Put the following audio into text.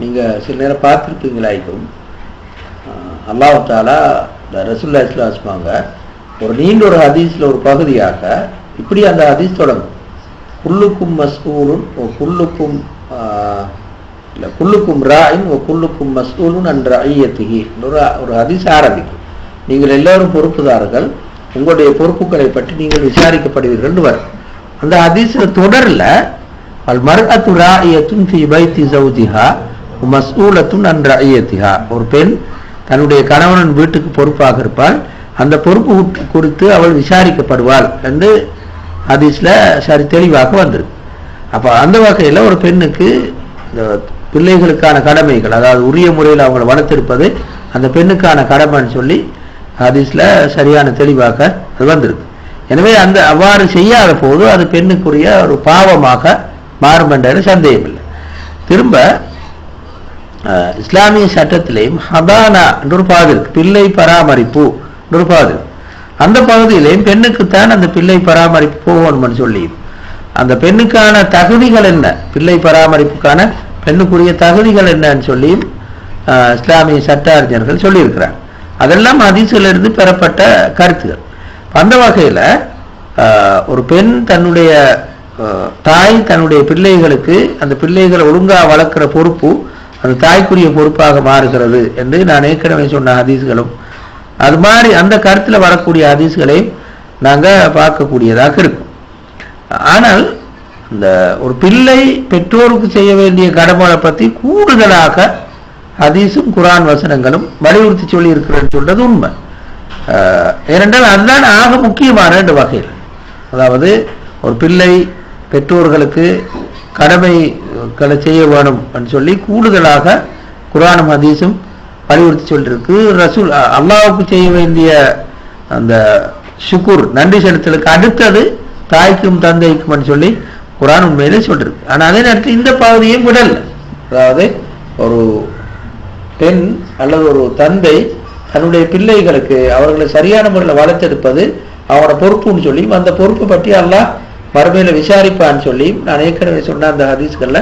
நீங்கள் சில நேரம் பார்த்துருப்பீங்களாய்க்கும் அல்லாஹாலா இந்த ரசுல்லா இஸ்லாஸ்மாங்க ஒரு நீண்ட ஒரு ஹதீஸில் ஒரு பகுதியாக இப்படி அந்த ஹதீஸ் தொடங்கும். குல்லுக்கும் மஸ்கூலும் குல்லுக்கும் இல்லை குல்லுக்கும் ராயின் ஓ குல்லுக்கும் மஸ்கூலும் அன்ற ஐயத்திகி ஒரு ஒரு ஹதீஸ் ஆரம்பிக்கும். நீங்கள் எல்லோரும் பொறுப்புதாரர்கள் உங்களுடைய பொறுப்புகளை பற்றி நீங்கள் விசாரிக்கப்படுவீர்கள் வரும். அந்த ஹதீஸில் தொடரில் அல் மர்அத்து ராயத்துன் ஃபி பைத்தி சவுதிஹா மஸ்ஊலத்துன் அன் ரஐயத்திஹா ஒரு பெண் தன்னுடைய கணவனின் வீட்டுக்கு பொறுப்பாக இருப்பாள். அந்த பொறுப்பு குறித்து அவள் விசாரிக்கப்படுவாள் என்று ஹதீஸ்ல சரி தெளிவாக வந்திருக்கு. அப்போ அந்த வகையில் ஒரு பெண்ணுக்கு இந்த பிள்ளைகளுக்கான கடமைகள் அதாவது உரிய முறையில் அவங்களை வளர்த்திருப்பது அந்த பெண்ணுக்கான கடமைன்னு சொல்லி ஹதீஸ்ல சரியான தெளிவாக அது வந்திருக்கு. எனவே அந்த அவ்வாறு செய்யாத போது அது பெண்ணுக்குரிய ஒரு பாவமாக மாறும் என்ற சந்தேகம் இல்லை திரும்ப இஸ்லாமிய சட்டத்திலேயும் ஹபானா என்ற ஒரு பாதி இருக்கு. பிள்ளை பராமரிப்பு ஒரு பாதி அந்த பகுதியிலேயும் பெண்ணுக்குத்தான் அந்த பிள்ளை பராமரிப்பு போகணும்னு சொல்லி. அந்த பெண்ணுக்கான தகுதிகள் என்ன? பிள்ளை பராமரிப்புக்கான பெண்ணுக்குரிய தகுதிகள் என்னன்னு சொல்லியும் இஸ்லாமிய சட்ட அறிஞர்கள் சொல்லியிருக்கிறாங்க. அதெல்லாம் அதிசிலிருந்து பெறப்பட்ட கருத்துகள். அந்த வகையில் ஒரு பெண் தன்னுடைய தாய் தன்னுடைய பிள்ளைகளுக்கு அந்த பிள்ளைகளை ஒழுங்கா வளர்க்கிற பொறுப்பு அந்த தாய்க்குரிய பொறுப்பாக மாறுகிறது என்று நான் ஏற்கனவே சொன்ன ஹதீஸ்களும். அது மாதிரி அந்த கருத்தில் வரக்கூடிய ஹதீஸ்களை நாங்கள் பார்க்கக்கூடியதாக இருக்கும். ஆனால் இந்த ஒரு பிள்ளை பெற்றோருக்கு செய்ய வேண்டிய கடமைகளை பற்றி கூடுதலாக ஹதீஸும் குரான் வசனங்களும் வலியுறுத்தி சொல்லி இருக்கிறேன்னு சொல்றது உண்மை. ஏனென்றால் அதுதான் ஆக முக்கியமான ரெண்டு வகையில் அதாவது ஒரு பிள்ளை பெற்றோர்களுக்கு கடமை களை செய்ய வேணும் அப்படின்னு சொல்லி கூடுதலாக குரானும் ஹதீஸும் வலியுறுத்தி சொல்லிருக்கு. ரசூல் அல்லாவுக்கு செய்ய வேண்டிய அந்த சுக்குர் நன்றி செலுத்தலுக்கு அடுத்தது தாய்க்கும் தந்தைக்கும் சொல்லி குரான் உண்மையிலே சொல்லிருக்கு. ஆனா அதே நேரத்தில் இந்த பகுதியும் விடல. அதாவது ஒரு பெண் அல்லது ஒரு தந்தை தன்னுடைய பிள்ளைகளுக்கு அவர்களை சரியான முறையில் வளர்த்தெடுப்பது அவரோட பொறுப்புன்னு சொல்லி அந்த பொறுப்பு பற்றி அல்லாஹ் மறுமையில விசாரிப்பான்னு சொல்லி நான் ஏற்கனவே சொன்ன அந்த ஹதீஸ்களில்